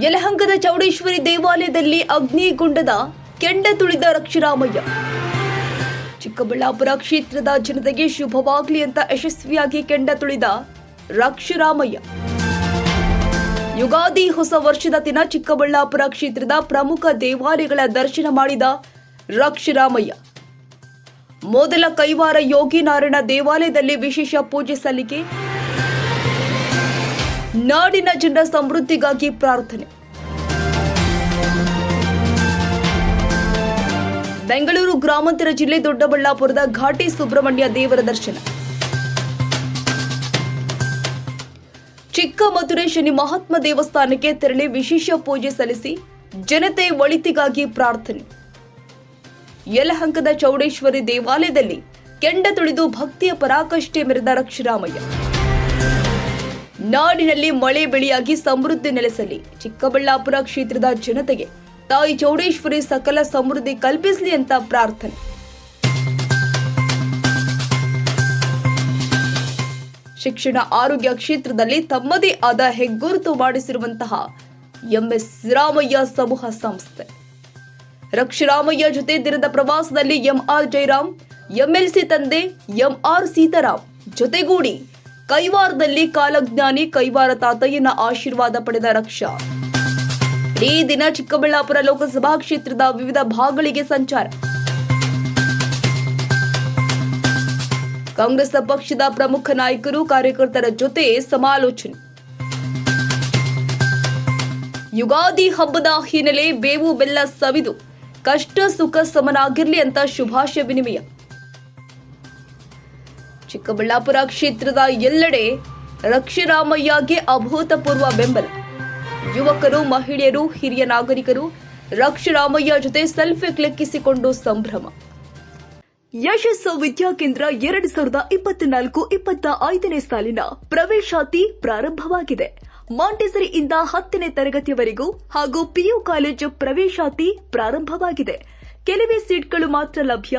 ಯಲಹಂಕದ ಚೌಡೇಶ್ವರಿ ದೇವಾಲಯದಲ್ಲಿ ಅಗ್ನಿಗುಂಡದ ಕೆಂಡ ತುಳಿದ ರಕ್ಷರಾಮಯ್ಯ. ಚಿಕ್ಕಬಳ್ಳಾಪುರ ಕ್ಷೇತ್ರದ ಜನತೆಗೆ ಶುಭವಾಗಲಿ ಅಂತ ಯಶಸ್ವಿಯಾಗಿ ಕೆಂಡ ತುಳಿದ ರಕ್ಷರಾಮಯ್ಯ. ಯುಗಾದಿ ಹೊಸ ವರ್ಷದ ದಿನ ಚಿಕ್ಕಬಳ್ಳಾಪುರ ಕ್ಷೇತ್ರದ ಪ್ರಮುಖ ದೇವಾಲಯಗಳ ದರ್ಶನ ಮಾಡಿದ ರಕ್ಷರಾಮಯ್ಯ. ಮೊದಲ ಕೈವಾರ ಯೋಗಿನಾರಾಯಣ ದೇವಾಲಯದಲ್ಲಿ ವಿಶೇಷ ಪೂಜೆ ಸಲ್ಲಿಕೆ ನಾಡಿನ ಜನರ ಸಮೃದ್ಧಿಗಾಗಿ ಪ್ರಾರ್ಥನೆ. ಬೆಂಗಳೂರು ಗ್ರಾಮಾಂತರ ಜಿಲ್ಲೆ ದೊಡ್ಡಬಳ್ಳಾಪುರದ ಘಾಟಿ ಸುಬ್ರಹ್ಮಣ್ಯ ದೇವರ ದರ್ಶನ. ಚಿಕ್ಕಮಧುರೆ ಶನಿ ಮಹಾತ್ಮ ದೇವಸ್ಥಾನಕ್ಕೆ ತೆರಳಿ ವಿಶೇಷ ಪೂಜೆ ಸಲ್ಲಿಸಿ ಜನತೆ ಒಳಿತಿಗಾಗಿ ಪ್ರಾರ್ಥನೆ. ಯಲಹಂಕದ ಚೌಡೇಶ್ವರಿ ದೇವಾಲಯದಲ್ಲಿ ಕೆಂಡ ತುಳಿದು ಭಕ್ತಿಯ ಪರಾಕಷ್ಟೆ ಮೆರೆದ ರಕ್ಷರಾಮಯ್ಯ. ನಾಡಿನಲ್ಲಿ ಮಳೆ ಬೆಳೆಯಾಗಿ ಸಮೃದ್ಧಿ ನೆಲೆಸಲಿ. ಚಿಕ್ಕಬಳ್ಳಾಪುರ ಕ್ಷೇತ್ರದ ಜನತೆಗೆ, ತಾಯಿ ಚೌಡೇಶ್ವರಿ ಸಕಲ ಸಮೃದ್ಧಿ ಕಲ್ಪಿಸಲಿ ಅಂತ ಪ್ರಾರ್ಥನೆ. ಶಿಕ್ಷಣ ಆರೋಗ್ಯ ಕ್ಷೇತ್ರದಲ್ಲಿ ತಮ್ಮದೇ ಆದ ಹೆಗ್ಗುರುತು ಮಾಡಿಸಿರುವಂತಹ ಎಂಎಸ್ ರಾಮಯ್ಯ ಸಮೂಹ ಸಂಸ್ಥೆ. ರಕ್ಷರಾಮಯ್ಯ ಜೊತೆ ದಿನದ ಪ್ರವಾಸದಲ್ಲಿ ಎಂಆರ್ ಜಯರಾಮ್, ಎಂಎಲ್ಸಿ ತಂದೆ ಎಂಆರ್ ಸೀತಾರಾಮ್ ಜೊತೆಗೂಡಿ ಕೈವಾರದಲ್ಲಿ ಕಾಲಜ್ಞಾನಿ ಕೈವಾರ ತಾತಯ್ಯನ ಆಶೀರ್ವಾದ ಪಡೆದ ರಕ್ಷಾ. ಈ ದಿನ ಚಿಕ್ಕಬಳ್ಳಾಪುರ ಲೋಕಸಭಾ ಕ್ಷೇತ್ರದ ವಿವಿಧ ಭಾಗಗಳಿಗೆ ಸಂಚಾರ. ಕಾಂಗ್ರೆಸ್ ಪಕ್ಷದ ಪ್ರಮುಖ ನಾಯಕರು ಕಾರ್ಯಕರ್ತರ ಜೊತೆ ಸಮಾಲೋಚನೆ. ಯುಗಾದಿ ಹಬ್ಬದ ಹಿನ್ನೆಲೆ ಬೇವು ಬೆಲ್ಲ ಸವಿದು. ಕಷ್ಟ ಸುಖ ಸಮನಾಗಿರಲಿ ಅಂತ ಶುಭಾಶಯ ವಿನಿಮಯ. ಚಿಕ್ಕಬಳ್ಳಾಪುರ ಕ್ಷೇತ್ರದ ಎಲ್ಲೆಡೆ ರಕ್ಷಿರಾಮಯ್ಯಗೆ ಅಭೂತಪೂರ್ವ ಬೆಂಬಲ. ಯುವಕರು, ಮಹಿಳೆಯರು, ಹಿರಿಯ ನಾಗರಿಕರು ರಕ್ಷಿರಾಮಯ್ಯ ಜೊತೆ ಸೆಲ್ಫಿ ಕ್ಲಿಕ್ಕಿಸಿಕೊಂಡು ಸಂಭ್ರಮ. ಯಶಸ್ಸು ವಿದ್ಯಾಕೇಂದ್ರ ಎರಡು ಸಾವಿರದ ಇಪ್ಪತ್ನಾಲ್ಕು ಇಪ್ಪತ್ತ ಐದನೇ ಸಾಲಿನ ಪ್ರವೇಶಾತಿ ಪ್ರಾರಂಭವಾಗಿದೆ. ಮಾಂಟೆಸರಿಯಿಂದ ಹತ್ತನೇ ತರಗತಿಯವರೆಗೂ ಹಾಗೂ ಪಿಯು ಕಾಲೇಜು ಪ್ರವೇಶಾತಿ ಪ್ರಾರಂಭವಾಗಿದೆ. ಕೆಲವೇ ಸೀಟ್ಗಳು ಮಾತ್ರ ಲಭ್ಯ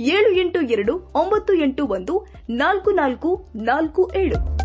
ಏಳು ಎಂಟು ಎರಡು ಒಂಬತ್ತು ಎಂಟು ಒಂದು ನಾಲ್ಕು ನಾಲ್ಕು ನಾಲ್ಕು ಏಳು.